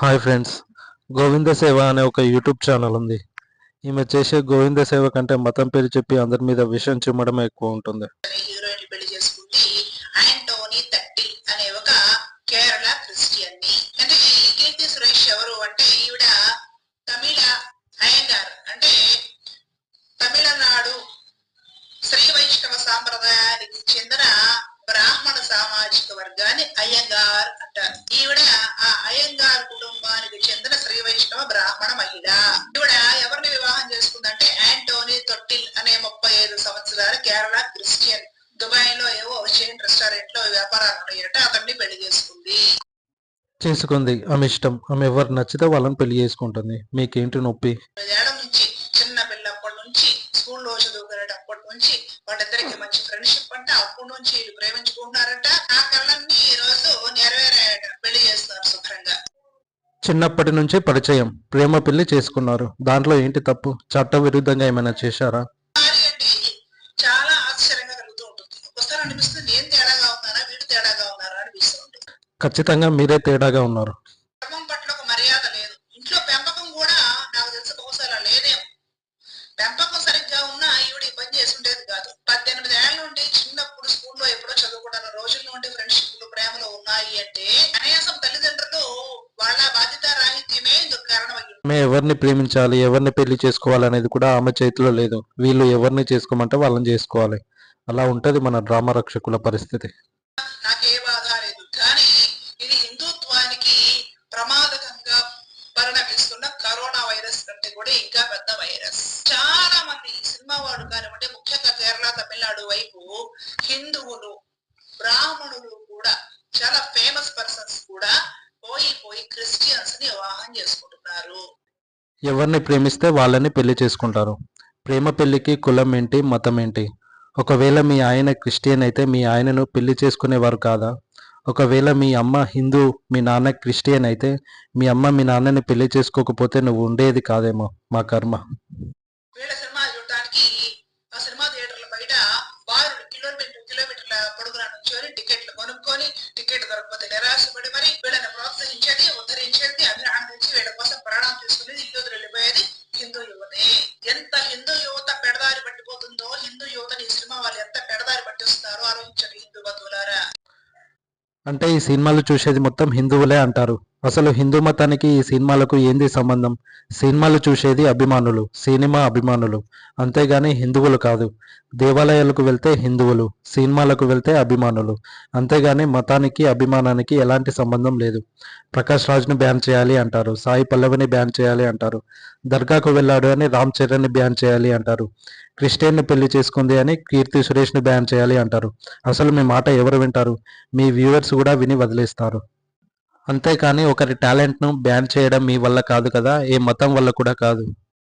Hi friends Govinda సేవ అనే ఒక యూట్యూబ్ ఛానల్ ఉంది. ఈమె చేసే గోవింద సేవ కంటే మతం పేరు చెప్పి అందరి మీద విషయం చిమ్మడం ఎక్కువ ఉంటుంది. కేరళ క్రిస్టియన్ అంటే ఈ కీర్తి సురేష్ ఎవరు అంటే ఈవిడ తమిళ వైష్ణవ బ్రాహ్మణ మహిళ. ఈవిడ ఎవరిని వివాహం చేసుకుందంటే ఆంటోనీ తొట్టిల్ అనే ముప్పై ఐదు సంవత్సరాల కేరళ క్రిస్టియన్. దుబాయ్లో ఏవో చైన్ రెస్టారెంట్లో వ్యాపారాలు ఉన్నాయట అతన్ని పెళ్ళి చేసుకుంది. చేసుకుంది. ఆమె ఇష్టం. ఆమె ఎవరు నచ్చితే వాళ్ళని పెళ్ళి చేసుకుంటుంది. మీకేంటి నొప్పి? ఏడ నుంచి చిన్న పిల్లప్పటి నుంచి స్కూల్లో చదువుకునేటప్పటి నుంచి వాళ్ళిద్దరికి మంచి ఫ్రెండ్షిప్ అంటే. అప్పటి నుంచి వీళ్ళు ప్రేమించుకుంటున్నారట. ఆ చిన్నప్పటి నుంచే పరిచయం ప్రేమ పెళ్ళి చేసుకున్నారు. దాంట్లో ఏంటి తప్పు? చట్ట విరుద్ధంగా ఏమైనా చేశారా? భార్య అంటే చాలా ఆశ్చర్యంగా కలుగుతూ ఉంటుంది. ఒకసారి అనిపిస్తుంది నేను తేడాగా ఉన్నారా వీడు తేడాగా ఉన్నారా? అనిపిస్తూ ఉంటుంది ఖచ్చితంగా మీరే తేడాగా ఉన్నారు. ఎవరిని ప్రేమించాలి ఎవరిని పెళ్ళి చేసుకోవాలి అనేది కూడా ఆమె చేతిలో లేదు. వీళ్ళు ఎవరిని చేసుకోమంటే వాళ్ళని చేసుకోవాలి. అలా ఉంటది మన డ్రామా రక్షకుల పరిస్థితి. నాకే బాధ లేదు. కానీ ఇది హిందుత్వానికి ప్రమాదకంగా పరిణమిస్తున్న కరోనా వైరస్ కంటే కూడా ఇంకా పెద్ద వైరస్. చాలా మంది సినిమా వాళ్ళు కానివ్వండి ముఖ్యంగా కేరళ తమిళనాడు వైపు ఎవరిని ప్రేమిస్తే వాళ్ళని పెళ్ళి చేసుకుంటారు. ప్రేమ పెళ్ళికి కులం ఏంటి? మతం ఏంటి? ఒకవేళ మీ ఆయన క్రిస్టియన్ అయితే మీ ఆయనను పెళ్ళి చేసుకునేవారు కాదా? ఒకవేళ మీ అమ్మ హిందూ మీ నాన్న క్రిస్టియన్ అయితే మీ అమ్మ మీ నాన్నని పెళ్ళి చేసుకోకపోతే నువ్వు ఉండేది కాదేమో మా కర్మ. సినిమా చూడటానికి ఆ సినిమా థియేటర్ల బయట బారులు కిలోమీటర్ కిలోమీటర్ల పొడుగున నుంచి టికెట్లు కొనుక్కొని టికెట్ దొరకకపోతే నిరాశపడి మరి వీళ్ళని ప్రోత్సహించి అంటే ఈ సినిమాలు చూసేది మొత్తం హిందువులే అంటారు. అసలు హిందూ మతానికి ఈ సినిమాలకు ఏంది సంబంధం? సినిమాలు చూసేది అభిమానులు సినిమా అభిమానులు. అంతేగాని హిందువులు కాదు. దేవాలయాలకు వెళ్తే హిందువులు సినిమాలకు వెళ్తే అభిమానులు. అంతేగాని మతానికి అభిమానానికి ఎలాంటి సంబంధం లేదు. ప్రకాష్ రాజ్ని బ్యాన్ చేయాలి అంటారు. సాయి పల్లవిని బ్యాన్ చేయాలి అంటారు. దర్గాకు వెళ్ళాడు అని రామ్ చరణ్ని బ్యాన్ చేయాలి అంటారు. క్రిస్టియన్ని పెళ్ళి చేసుకుంది అని కీర్తి సురేష్ని బ్యాన్ చేయాలి అంటారు. అసలు మీ మాట ఎవరు వింటారు? మీ వ్యూవర్స్ కూడా విని వదిలేస్తారు. అంతేకాని ఒకరి టాలెంట్ను బ్యాన్ చేయడం మీ వల్ల కాదు కదా ఏ మతం వల్ల కూడా కాదు.